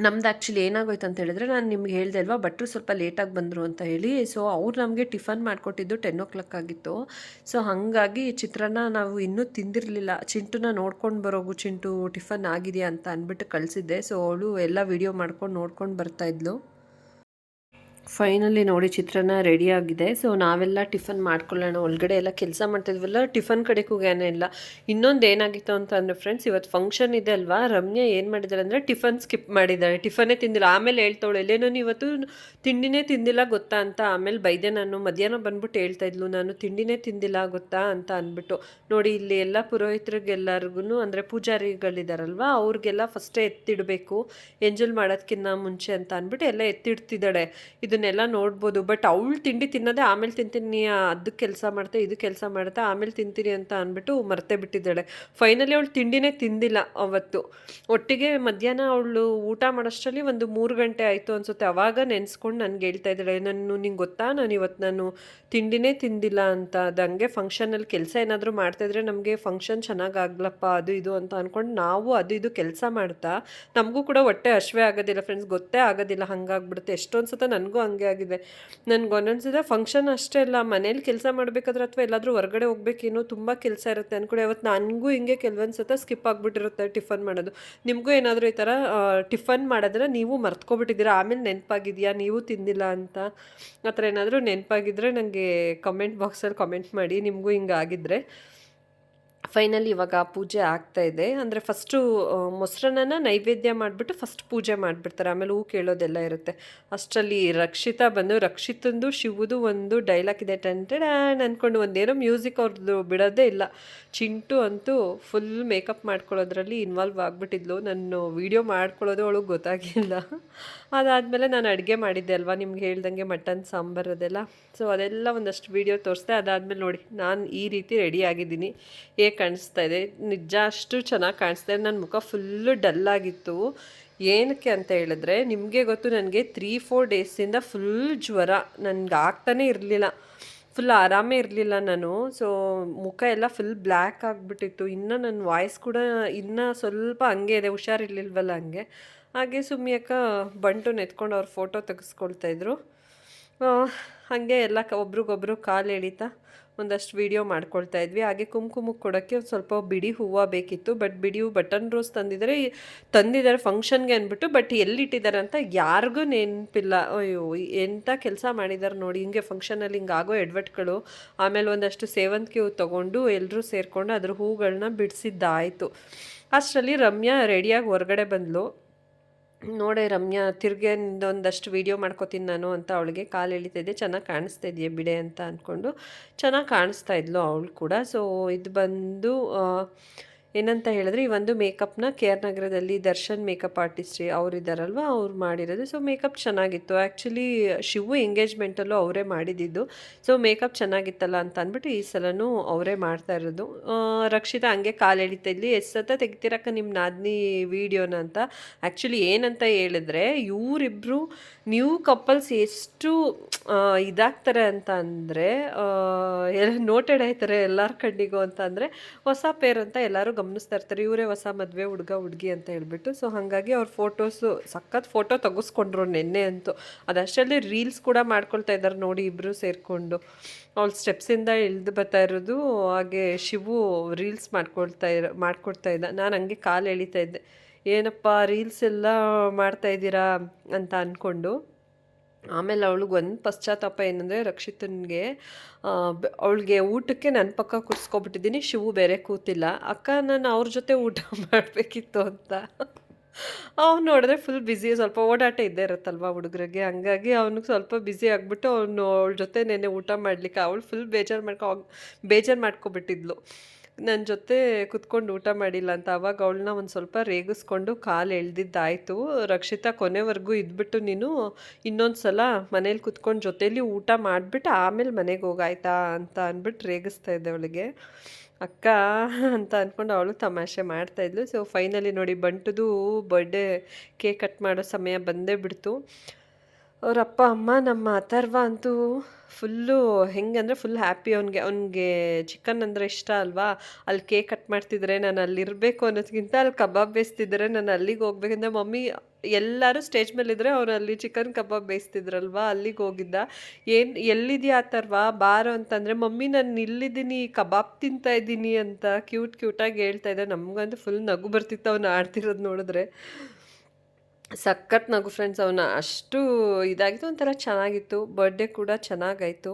ನಮ್ದು ಆ್ಯಕ್ಚುಲಿ ಏನಾಗೋಯ್ತು ಅಂತ ಹೇಳಿದ್ರೆ ನಾನು ನಿಮ್ಗೆ ಹೇಳ್ದೆ ಅಲ್ವಾ, ಭಟ್ರು ಸ್ವಲ್ಪ ಲೇಟಾಗಿ ಬಂದರು ಅಂತ ಹೇಳಿ. ಸೊ ಅವ್ರು ನಮಗೆ ಟಿಫನ್ ಮಾಡಿಕೊಟ್ಟಿದ್ದು ಟೆನ್ ಓ ಕ್ಲಾಕ್ ಆಗಿತ್ತು. ಸೊ ಹಾಗಾಗಿ ಚಿತ್ರಾನ್ನ ನಾವು ಇನ್ನೂ ತಿಂದಿರಲಿಲ್ಲ. ಚಿಂಟುನ ನೋಡ್ಕೊಂಡು ಬರೋಗು ಚಿಂಟು ಟಿಫನ್ ಆಗಿದೆಯಾ ಅಂತ ಅಂದ್ಬಿಟ್ಟು ಕಳಿಸಿದ್ದೆ. ಸೊ ಅವಳು ಎಲ್ಲ ವಿಡಿಯೋ ಮಾಡ್ಕೊಂಡು ನೋಡ್ಕೊಂಡು ಬರ್ತಾಯಿದ್ಲು ಫೈನಲಿ ನೋಡಿ ಚಿತ್ರಾನ್ನ ರೆಡಿ ಆಗಿದೆ. ಸೊ ನಾವೆಲ್ಲ ಟಿಫನ್ ಮಾಡ್ಕೊಳ್ಳೋಣ. ಒಳಗಡೆ ಎಲ್ಲ ಕೆಲಸ ಮಾಡ್ತಿದ್ವಲ್ಲ, ಟಿಫನ್ ಕಡೆಗೆ ಹೋಗ್ಯಾನೆ ಇಲ್ಲ. ಇನ್ನೊಂದು ಏನಾಗಿತ್ತು ಅಂತ ಅಂದರೆ ಫ್ರೆಂಡ್ಸ್ ಇವತ್ತು ಫಂಕ್ಷನ್ ಇದೆ ಅಲ್ವಾ? ರಮ್ಯಾ ಏನು ಮಾಡಿದ್ದಾರೆ ಅಂದರೆ ಟಿಫನ್ ಸ್ಕಿಪ್ ಮಾಡಿದ್ದಾರೆ ಟಿಫನ್ನೇ ತಿಂದಿಲ್ಲ. ಆಮೇಲೆ ಹೇಳ್ತಾವಳು ಎಲ್ಲೇನೋ ಇವತ್ತು ತಿಂಡಿನೇ ತಿಂದಿಲ್ಲ ಗೊತ್ತಾ? ಅಂತ. ಆಮೇಲೆ ಬೈದೆ ನಾನು, ಮಧ್ಯಾಹ್ನ ಬಂದ್ಬಿಟ್ಟು ಹೇಳ್ತಾ ಇದ್ಲು ನಾನು, ತಿಂಡಿನೇ ತಿಂದಿಲ್ಲ ಗೊತ್ತಾ? ಅಂತ ಅಂದ್ಬಿಟ್ಟು. ನೋಡಿ, ಇಲ್ಲಿ ಎಲ್ಲ ಪುರೋಹಿತರಿಗೆಲ್ಲರಿಗೂ ಅಂದರೆ ಪೂಜಾರಿಗಳಿದಾರಲ್ವಾ? ಅವ್ರಿಗೆಲ್ಲ ಫಸ್ಟೇ ಎತ್ತಿಡಬೇಕು. ಎಂಜಲ್ ಮಾಡೋದಕ್ಕಿಂತ ಮುಂಚೆ ಅಂತ ಅಂದ್ಬಿಟ್ಟು ಎಲ್ಲ ಎತ್ತಿಡ್ತಿದ್ದಾಳೆ. ಇದನ್ನೆಲ್ಲ ನೋಡ್ಬೋದು. ಬಟ್ ಅವಳು ತಿಂಡಿ ತಿನ್ನೋದೇ ಆಮೇಲೆ ತಿಂತೀನಿ, ಅದು ಕೆಲಸ ಮಾಡ್ತಾ, ಇದು ಕೆಲಸ ಮಾಡ್ತಾ, ಆಮೇಲೆ ತಿಂತೀನಿ ಅಂತ ಅಂದ್ಬಿಟ್ಟು ಮರ್ತೇ ಬಿಟ್ಟಿದ್ದಾಳೆ. ಫೈನಲಿ ಅವಳು ತಿಂಡಿನೇ ತಿಂದಿಲ್ಲ ಅವತ್ತು. ಒಟ್ಟಿಗೆ ಮಧ್ಯಾಹ್ನ ಅವಳು ಊಟ ಮಾಡೋಷ್ಟರಲ್ಲಿ ಒಂದು ಮೂರು ಗಂಟೆ ಆಯಿತು ಅನ್ಸುತ್ತೆ. ಅವಾಗ ನೆನೆಸ್ಕೊಂಡು ನನಗೆ ಹೇಳ್ತಾ ಇದ್ದಾಳೆ, ನಾನು ನಿಂಗೆ ಗೊತ್ತಾ? ನಾನು ಇವತ್ತು ನಾನು ತಿಂಡಿನೇ ತಿಂದಿಲ್ಲ ಅಂತ. ಅದು ಹಂಗೆ ಫಂಕ್ಷನಲ್ಲಿ ಕೆಲಸ ಏನಾದರೂ ಮಾಡ್ತಾಯಿದ್ರೆ ನಮಗೆ ಫಂಕ್ಷನ್ ಚೆನ್ನಾಗಿ ಆಗ್ಲಪ್ಪ ಅದು ಇದು ಅಂತ ಅಂದ್ಕೊಂಡು ನಾವು ಅದು ಇದು ಕೆಲಸ ಮಾಡ್ತಾ, ನಮಗೂ ಕೂಡ ಹೊಟ್ಟೆ ಹಶ್ವೆ ಆಗೋದಿಲ್ಲ. ಫ್ರೆಂಡ್ಸ್ ಗೊತ್ತೇ ಆಗೋದಿಲ್ಲ, ಹಂಗಾಗ್ಬಿಡುತ್ತೆ. ಎಷ್ಟೊಂದು ಸತ ನನಗೂ ಹಂಗೆ ಆಗಿದೆ. ನನಗೆ ಒಂದೊಂದ್ಸಲ ಫಂಕ್ಷನ್ ಅಷ್ಟೇ ಅಲ್ಲ, ಮನೇಲಿ ಕೆಲಸ ಮಾಡಬೇಕಾದ್ರೆ ಅಥವಾ ಎಲ್ಲಾದರೂ ಹೊರಗಡೆ ಹೋಗ್ಬೇಕೇನೋ ತುಂಬ ಕೆಲಸ ಇರುತ್ತೆ ಅಂದ್ಕೊಂಡು ಅವತ್ತು ನನಗೂ ಹಿಂಗೆ ಕೆಲವೊಂದು ಸತ ಸ್ಕಿಪ್ ಆಗಿಬಿಟ್ಟಿರುತ್ತೆ ಟಿಫನ್ ಮಾಡೋದು. ನಿಮಗೂ ಏನಾದರೂ ಈ ಥರ ಟಿಫನ್ ಮಾಡೋದ್ರೆ ನೀವು ಮರ್ತ್ಕೊಬಿಟ್ಟಿದ್ದೀರಾ? ಆಮೇಲೆ ನೆನಪಾಗಿದೆಯಾ? ನೀವು ತಿಂದಿಲ್ಲ ಅಂತ. ಆ ಥರ ಏನಾದರೂ ನೆನಪಾಗಿದ್ದರೆ ನನಗೆ ಕಮೆಂಟ್ ಬಾಕ್ಸಲ್ಲಿ ಕಮೆಂಟ್ ಮಾಡಿ, ನಿಮಗೂ ಹಿಂಗೆ ಆಗಿದ್ದರೆ ಫೈನಲಿ ಇವಾಗ ಪೂಜೆ ಆಗ್ತಾ ಇದೆ. ಅಂದರೆ ಫಸ್ಟು ಮೊಸರನ್ನ ನೈವೇದ್ಯ ಮಾಡಿಬಿಟ್ಟು ಫಸ್ಟ್ ಪೂಜೆ ಮಾಡಿಬಿಡ್ತಾರೆ. ಆಮೇಲೆ ಹೂ ಕೇಳೋದೆಲ್ಲ ಇರುತ್ತೆ. ಅಷ್ಟರಲ್ಲಿ ರಕ್ಷಿತಾ ಬಂದು, ರಕ್ಷಿತಂದು, ಶಿವುದು ಒಂದು ಡೈಲಾಗ್ ಇದೆ. ಟೆಂಟೆಡ್ ಅಂದ್ಕೊಂಡು ಒಂದೇನೋ ಮ್ಯೂಸಿಕ್ ಅವ್ರದ್ದು ಬಿಡೋದೇ ಇಲ್ಲ. ಚಿಂಟು ಅಂತೂ ಫುಲ್ ಮೇಕಪ್ ಮಾಡ್ಕೊಳ್ಳೋದ್ರಲ್ಲಿ ಇನ್ವಾಲ್ವ್ ಆಗಿಬಿಟ್ಟಿದ್ಲು. ನಾನು ವೀಡಿಯೋ ಮಾಡ್ಕೊಳ್ಳೋದು ಅವಳಿಗೆ ಗೊತ್ತಾಗಿಲ್ಲ. ಅದಾದಮೇಲೆ ನಾನು ಅಡುಗೆ ಮಾಡಿದ್ದೆ ಅಲ್ವಾ? ನಿಮ್ಗೆ ಹೇಳ್ದಂಗೆ ಮಟನ್, ಸಾಂಬಾರ್ ಅದೆಲ್ಲ. ಸೊ ಅದೆಲ್ಲ ಒಂದಷ್ಟು ವೀಡಿಯೋ ತೋರಿಸ್ದೆ. ಅದಾದಮೇಲೆ ನೋಡಿ, ನಾನು ಈ ರೀತಿ ರೆಡಿ ಆಗಿದ್ದೀನಿ. ಹೇಗೆ ಕಾಣಿಸ್ತಾ ಇದೆ. ನಿಜ, ಅಷ್ಟು ಚೆನ್ನಾಗಿ ಕಾಣಿಸ್ತಾ ಇದೆ. ನನ್ನ ಮುಖ ಫುಲ್ಲು ಡಲ್ ಆಗಿತ್ತು. ಏನಕ್ಕೆ ಅಂತ ಹೇಳಿದ್ರೆ, ನಿಮಗೆ ಗೊತ್ತು, ನನಗೆ ತ್ರೀ ಫೋರ್ ಡೇಸಿಂದ ಫುಲ್ ಜ್ವರ. ನನಗೆ ಆಗ್ತಾನೇ ಇರಲಿಲ್ಲ. ಫುಲ್ ಆರಾಮೇ ಇರಲಿಲ್ಲ ನಾನು. ಸೊ ಮುಖ ಎಲ್ಲ ಫುಲ್ ಬ್ಲ್ಯಾಕ್ ಆಗಿಬಿಟ್ಟಿತ್ತು. ಇನ್ನೂ ನನ್ನ ವಾಯ್ಸ್ ಕೂಡ ಇನ್ನೂ ಸ್ವಲ್ಪ ಹಂಗೆ ಇದೆ. ಹುಷಾರಿರ್ಲಿಲ್ವಲ್ಲ ಹಂಗೆ. ಹಾಗೆ ಸುಮ್ಮಿ ಅಕ್ಕ ಬಂಟು ನೆತ್ಕೊಂಡು ಅವ್ರ ಫೋಟೋ ತೆಗೆಸ್ಕೊಳ್ತಾಯಿದ್ರು ಹಾಗೆ ಎಲ್ಲ ಕ ಒಬ್ರಿಗೊಬ್ರು ಕಾಲು ಎಳಿತಾ ಒಂದಷ್ಟು ವೀಡಿಯೋ ಮಾಡ್ಕೊಳ್ತಾ ಇದ್ವಿ. ಹಾಗೆ ಕುಂಕುಮಕ್ಕೆ ಕೊಡೋಕ್ಕೆ ಒಂದು ಸ್ವಲ್ಪ ಬಿಡಿ ಹೂವು ಬೇಕಿತ್ತು. ಬಟ್ ಬಿಡಿ ಬಟನ್ ರೋಸ್ ತಂದಿದ್ದಾರೆ ತಂದಿದ್ದಾರೆ ಫಂಕ್ಷನ್ಗೆ ಅಂದ್ಬಿಟ್ಟು ಬಟ್ ಎಲ್ಲಿಟ್ಟಿದ್ದಾರೆ ಅಂತ ಯಾರಿಗೂ ನೆನಪಿಲ್ಲ. ಅಯ್ಯೋ ಎಂಥ ಕೆಲಸ ಮಾಡಿದ್ದಾರೆ ನೋಡಿ. ಹಿಂಗೆ ಫಂಕ್ಷನಲ್ಲಿ ಹಿಂಗೆ ಆಗೋ ಎಡ್ವಟ್ಗಳು ಆಮೇಲೆ ಒಂದಷ್ಟು ಸೇವಂತಿಗೆ ಹೂ ತೊಗೊಂಡು ಎಲ್ಲರೂ ಸೇರಿಕೊಂಡು ಅದ್ರ ಹೂಗಳನ್ನ ಬಿಡಿಸಿದ್ದಾಯಿತು. ಅಷ್ಟರಲ್ಲಿ ರಮ್ಯಾ ರೆಡಿಯಾಗಿ ಹೊರಗಡೆ ಬಂದಳು ನೋಡೆ ರಮ್ಯಾ ತಿರ್ಗೆ ಒಂದಷ್ಟು ವೀಡಿಯೋ ಮಾಡ್ಕೋತೀನಿ ನಾನು ಅಂತ ಅವಳಿಗೆ ಕಾಲು ಎಳಿತಾ ಇದ್ದೆ. ಚೆನ್ನಾಗಿ ಕಾಣಿಸ್ತಾ ಇದೆಯಾ ಬಿಡೆ ಅಂತ ಅಂದ್ಕೊಂಡು ಚೆನ್ನಾಗಿ ಕಾಣಿಸ್ತಾ ಇದ್ಲು ಅವಳು ಕೂಡ. ಸೊ ಇದು ಬಂದು ಏನಂತ ಹೇಳಿದ್ರೆ, ಈ ಒಂದು ಮೇಕಪ್ನ ಕೆ ಆರ್ ನಗರದಲ್ಲಿ ದರ್ಶನ್ ಮೇಕಪ್ ಆರ್ಟಿಸ್ಟ್ ಅವರಿದ್ದಾರಲ್ವ ಅವ್ರು ಮಾಡಿರೋದು. ಸೊ, ಮೇಕಪ್ ಚೆನ್ನಾಗಿತ್ತು. ಆ್ಯಕ್ಚುಲಿ ಶಿವು ಎಂಗೇಜ್ಮೆಂಟಲ್ಲೂ ಅವರೇ ಮಾಡಿದ್ದು. ಸೊ, ಮೇಕಪ್ ಚೆನ್ನಾಗಿತ್ತಲ್ಲ ಅಂತ ಅಂದ್ಬಿಟ್ಟು ಈ ಸಲನೂ ಅವರೇ ಮಾಡ್ತಾ ಇರೋದು. ರಕ್ಷಿತಾ ಹಂಗೆ ಕಾಲು ಎಳಿತಾ ಇಲ್ಲಿ ಸತ ತೆಗ್ತಿರಕ್ಕ ನಿಮ್ಮ ನಾದ್ನಿ ವೀಡಿಯೋನ? ಅಂತ. ಆ್ಯಕ್ಚುಲಿ ಏನಂತ ಹೇಳಿದ್ರೆ ಇವರಿಬ್ಬರು ನ್ಯೂ ಕಪಲ್ಸ್ ಎಷ್ಟು ಇದಾಗ್ತಾರೆ ಅಂತ ಅಂದರೆ ನೋಟೆಡ್ ಆಯ್ತಾರೆ ಎಲ್ಲರ ಕಣ್ಣಿಗೂ ಅಂತ ಅಂದರೆ, ಹೊಸ ಪೇರ್ ಅಂತ ಎಲ್ಲರೂ ಗಮನಿಸ್ತಾ ಇರ್ತಾರೆ, ಇವರೇ ಹೊಸ ಮದುವೆ ಹುಡುಗ, ಹುಡುಗಿ ಅಂತ ಹೇಳ್ಬಿಟ್ಟು. ಸೊ ಹಾಗಾಗಿ ಅವ್ರ ಫೋಟೋಸು ಸಖತ್ ಫೋಟೋ ತೆಗೆಸ್ಕೊಂಡ್ರು ನಿನ್ನೆ ಅಂತೂ. ಅದಷ್ಟರಲ್ಲಿ ರೀಲ್ಸ್ ಕೂಡ ಮಾಡ್ಕೊಳ್ತಾ ಇದ್ದಾರೆ ನೋಡಿ ಇಬ್ಬರು ಸೇರಿಕೊಂಡು. ಅವ್ಳು ಸ್ಟೆಪ್ಸಿಂದ ಇಳಿದು ಬರ್ತಾ ಇರೋದು, ಹಾಗೆ ಶಿವು ರೀಲ್ಸ್ ಮಾಡ್ಕೊಳ್ತಾ ಇರೋ, ಮಾಡ್ಕೊಡ್ತಾ ಇದ್ದ. ನಾನು ಹಂಗೆ ಕಾಲು ಎಳಿತಾ ಇದ್ದೆ. ಏನಪ್ಪ ರೀಲ್ಸ್ ಎಲ್ಲ ಮಾಡ್ತಾ ಇದ್ದೀರಾ? ಅಂತ ಅಂದ್ಕೊಂಡು ಆಮೇಲೆ ಅವಳಿಗೆ ಒಂದು ಪಶ್ಚಾತ್ತಾಪ ಏನಂದರೆ ರಕ್ಷಿತನಿಗೆ ಅವಳಿಗೆ ಊಟಕ್ಕೆ ನನ್ನ ಪಕ್ಕ ಕೂರಿಸ್ಕೊಬಿಟ್ಟಿದ್ದೀನಿ, ಶಿವು ಬೇರೆ ಕೂತಿಲ್ಲ. ಅಕ್ಕ ನಾನು ಅವ್ರ ಜೊತೆ ಊಟ ಮಾಡಬೇಕಿತ್ತು ಅಂತ. ಅವ್ನು ನೋಡಿದ್ರೆ ಫುಲ್ ಬ್ಯುಸಿ ಸ್ವಲ್ಪ ಓಡಾಟ ಇದ್ದೇ ಇರುತ್ತಲ್ವ ಹುಡುಗರಿಗೆ. ಹಂಗಾಗಿ ಅವ್ನಿಗೆ ಸ್ವಲ್ಪ ಬ್ಯುಸಿ ಆಗಿಬಿಟ್ಟು ಅವನು ಅವಳ ಜೊತೆ ನೆನೆ ಊಟ ಮಾಡಲಿಕ್ಕೆ, ಅವಳು ಫುಲ್ ಬೇಜಾರು ಮಾಡ್ಕೊ, ಬೇಜಾರು ಮಾಡ್ಕೊಬಿಟ್ಟಿದ್ಲು. ನನ್ನ ಜೊತೆ ಕುತ್ಕೊಂಡು ಊಟ ಮಾಡಿಲ್ಲ ಅಂತ, ಅವಾಗ ಅವಳನ್ನ ಒಂದು ಸ್ವಲ್ಪ ರೇಗಿಸ್ಕೊಂಡು ಕಾಲು ಎಳ್ದಿದ್ದಾಯಿತು. ರಕ್ಷಿತಾ ಕೊನೆವರೆಗೂ ಇದ್ಬಿಟ್ಟು, ನೀನು ಇನ್ನೊಂದು ಸಲ ಮನೇಲಿ ಕುತ್ಕೊಂಡು ಜೊತೇಲಿ ಊಟ ಮಾಡಿಬಿಟ್ಟು ಆಮೇಲೆ ಮನೆಗೆ ಹೋಗಾಯ್ತಾ? ಅಂತ ಅಂದ್ಬಿಟ್ಟು ರೇಗಿಸ್ತಾ ಇದ್ದೆ ಅವಳಿಗೆ. ಅಕ್ಕ, ಅಂತ ಅಂದ್ಕೊಂಡು ಅವಳು ತಮಾಷೆ ಮಾಡ್ತಾಯಿದ್ಲು ಸೊ ಫೈನಲಿ ನೋಡಿ, ಬಂಟುದು ಬರ್ಡೇ ಕೇಕ್ ಕಟ್ ಮಾಡೋ ಸಮಯ ಬಂದೇ ಬಿಡ್ತು. ಅವ್ರ ಅಪ್ಪ ಅಮ್ಮ, ನಮ್ಮ ಅಥರ್ವ ಅಂತೂ ಫುಲ್ಲು ಹೆಂಗಂದರೆ ಫುಲ್ ಹ್ಯಾಪಿ ಅವ್ನಿಗೆ. ಅವ್ನಿಗೆ ಚಿಕನ್ ಅಂದರೆ ಇಷ್ಟ ಅಲ್ವಾ? ಅಲ್ಲಿ ಕೇಕ್ ಕಟ್ ಮಾಡ್ತಿದ್ರೆ ನಾನು ಅಲ್ಲಿರಬೇಕು ಅನ್ನೋದಕ್ಕಿಂತ ಅಲ್ಲಿ ಕಬಾಬ್ ಬೇಯಿಸ್ತಿದ್ರೆ ನಾನು ಅಲ್ಲಿಗೆ ಹೋಗ್ಬೇಕಂದ್ರೆ ಮಮ್ಮಿ ಎಲ್ಲರೂ ಸ್ಟೇಜ್ ಮೇಲಿದ್ರೆ ಅವ್ರು ಅಲ್ಲಿ ಚಿಕನ್ ಕಬಾಬ್ ಬೇಯಿಸ್ತಿದ್ರಲ್ವಾ ಅಲ್ಲಿಗೆ ಹೋಗಿದ್ದ. ಏನು ಎಲ್ಲಿದೆಯಾ ಅಥರ್ವ? ಬಾರೋ ಅಂತಂದರೆ ಮಮ್ಮಿ, ನಾನು ಇಲ್ಲಿದ್ದೀನಿ, ಕಬಾಬ್ ತಿಂತಾ ಇದ್ದೀನಿ ಅಂತ ಕ್ಯೂಟ್ ಕ್ಯೂಟಾಗಿ ಹೇಳ್ತಾ ಇದ್ದೆ. ನಮಗಂತೂ ಫುಲ್ ನಗು ಬರ್ತಿತ್ತು ಅವ್ನು ಆಡ್ತಿರೋದು ನೋಡಿದ್ರೆ. ಸಖತ್ ನಗು ಫ್ರೆಂಡ್ಸ್ ಅವನ. ಅಷ್ಟು ಇದಾಗಿತ್ತು, ಒಂಥರ ಚೆನ್ನಾಗಿತ್ತು. ಬರ್ಡೇ ಕೂಡ ಚೆನ್ನಾಗಾಯಿತು.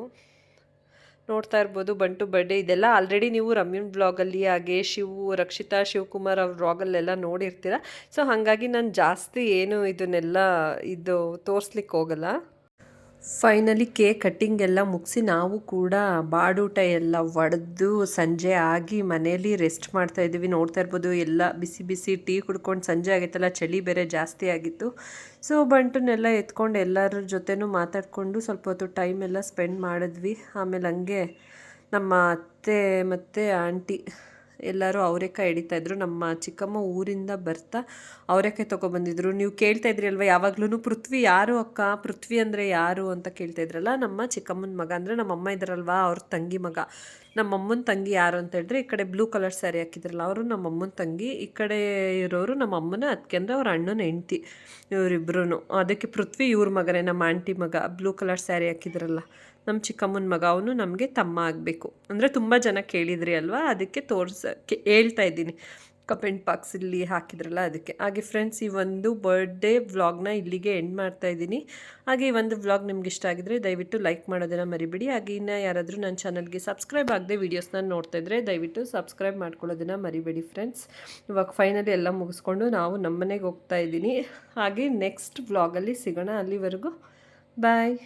ನೋಡ್ತಾ ಇರ್ಬೋದು, ಬಂಟು ಬರ್ಡೇ ಇದೆಲ್ಲ ಆಲ್ರೆಡಿ ನೀವು ರಮ್ಯನ್ ಬ್ಲಾಗಲ್ಲಿ ಹಾಗೆ ಶಿವು, ರಕ್ಷಿತಾ, ಶಿವಕುಮಾರ್ ಅವ್ರ ಬ್ಲಾಗಲ್ಲೆಲ್ಲ ನೋಡಿರ್ತೀರ. ಸೊ ಹಾಗಾಗಿ ನಾನು ಜಾಸ್ತಿ ಏನು ಇದನ್ನೆಲ್ಲ ಇದು ತೋರಿಸ್ಲಿಕ್ಕೆ ಹೋಗಲ್ಲ. ಫೈನಲಿ ಕೇಕ್ ಕಟ್ಟಿಂಗ್ ಎಲ್ಲ ಮುಗಿಸಿ ನಾವು ಕೂಡ ಬಾಡೂಟ ಎಲ್ಲ ಒಡೆದು ಸಂಜೆ ಆಗಿ ಮನೇಲಿ ರೆಸ್ಟ್ ಮಾಡ್ತಾ ಇದ್ದೀವಿ. ನೋಡ್ತಾ ಇರ್ಬೋದು, ಎಲ್ಲ ಬಿಸಿ ಬಿಸಿ ಟೀ ಕುಡ್ಕೊಂಡು ಸಂಜೆ ಆಗೈತಲ್ಲ, ಚಳಿ ಬೇರೆ ಜಾಸ್ತಿ ಆಗಿತ್ತು. ಸೊ ಬಂಟನ್ನೆಲ್ಲ ಎತ್ಕೊಂಡು ಎಲ್ಲರ ಜೊತೆನೂ ಮಾತಾಡಿಕೊಂಡು ಸ್ವಲ್ಪ ಹೊತ್ತು ಟೈಮ್ ಎಲ್ಲ ಸ್ಪೆಂಡ್ ಮಾಡಿದ್ವಿ. ಆಮೇಲೆ ಹಂಗೆ ನಮ್ಮ ಅತ್ತೆ ಮತ್ತು ಆಂಟಿ ಎಲ್ಲರೂ ಅವರೆಕಾಯಿ ಹಿಡಿತಾ ಇದ್ರು. ನಮ್ಮ ಚಿಕ್ಕಮ್ಮ ಊರಿಂದ ಬರ್ತಾ ಅವರೆಕಾಯಿ ತೊಗೊಬಂದಿದ್ರು ನೀವು ಕೇಳ್ತಾ ಇದ್ರಿ ಅಲ್ವಾ? ಯಾವಾಗ್ಲೂ ಪೃಥ್ವಿ ಯಾರು ಅಕ್ಕ? ಪೃಥ್ವಿ ಅಂದರೆ ಯಾರು ಅಂತ ಕೇಳ್ತಾ ಇದ್ರಲ್ಲ ನಮ್ಮ ಚಿಕ್ಕಮ್ಮನ ಮಗ ಅಂದರೆ ನಮ್ಮ ಅಮ್ಮ ಇದ್ರಲ್ವಾ ಅವ್ರ ತಂಗಿ ಮಗ. ನಮ್ಮ ಅಮ್ಮನ ತಂಗಿ ಯಾರು ಅಂತ ಹೇಳಿದ್ರೆ ಈ ಕಡೆ ಬ್ಲೂ ಕಲರ್ ಸ್ಯಾರಿ ಹಾಕಿದ್ರಲ್ಲ, ಅವರು ನಮ್ಮ ಅಮ್ಮನ ತಂಗಿ. ಈ ಕಡೆ ಇರೋರು ನಮ್ಮ ಅಮ್ಮನ ಅದಕ್ಕೆ ಅವ್ರ ಅಣ್ಣನ ಹೆಂಡ್ತಿ ಇವರಿಬ್ರು ಅದಕ್ಕೆ ಪೃಥ್ವಿ ಇವ್ರ ಮಗನೇ, ನಮ್ಮ ಆಂಟಿ ಮಗ. ಬ್ಲೂ ಕಲರ್ ಸ್ಯಾರಿ ಹಾಕಿದ್ರಲ್ಲ, ನಮ್ಮ ಚಿಕ್ಕಮ್ಮನ ಮಗ, ಅವನು ನಮಗೆ ತಮ್ಮ ಆಗಬೇಕು. ಅಂದರೆ ತುಂಬ ಜನ ಕೇಳಿದ್ರಿ ಅಲ್ವಾ? ಅದಕ್ಕೆ ತೋರ್ಸ ಹೇಳ್ತಾ ಇದ್ದೀನಿ. ಕಮೆಂಟ್ ಬಾಕ್ಸಲ್ಲಿ ಹಾಕಿದ್ರಲ್ಲ ಅದಕ್ಕೆ. ಹಾಗೆ ಫ್ರೆಂಡ್ಸ್ ಈ ಒಂದು ಬರ್ಡೇ ವ್ಲಾಗ್ನ ಇಲ್ಲಿಗೆ ಎಂಡ್ ಮಾಡ್ತಾ ಇದ್ದೀನಿ. ಹಾಗೆ ಈ ಒಂದು ವ್ಲಾಗ್ ನಿಮ್ಗೆ ಇಷ್ಟ ಆಗಿದ್ರೆ ದಯವಿಟ್ಟು ಲೈಕ್ ಮಾಡೋದನ್ನು ಮರಿಬೇಡಿ. ಹಾಗೆ ಇನ್ನು ಯಾರಾದರೂ ನನ್ನ ಚಾನಲ್ಗೆ ಸಬ್ಸ್ಕ್ರೈಬ್ ಆಗದೆ ವೀಡಿಯೋಸ್ನ ನೋಡ್ತಾ ಇದ್ದರೆ ದಯವಿಟ್ಟು ಸಬ್ಸ್ಕ್ರೈಬ್ ಮಾಡ್ಕೊಳ್ಳೋದನ್ನು ಮರಿಬೇಡಿ ಫ್ರೆಂಡ್ಸ್ ಇವಾಗ ಫೈನಲಿ ಎಲ್ಲ ಮುಗಿಸ್ಕೊಂಡು ನಾವು ನಮ್ಮನೆಗೆ ಹೋಗ್ತಾ ಇದ್ದೀನಿ. ಹಾಗೆ ನೆಕ್ಸ್ಟ್ ವ್ಲಾಗಲ್ಲಿ ಸಿಗೋಣ ಅಲ್ಲಿವರೆಗೂ. ಬಾಯ್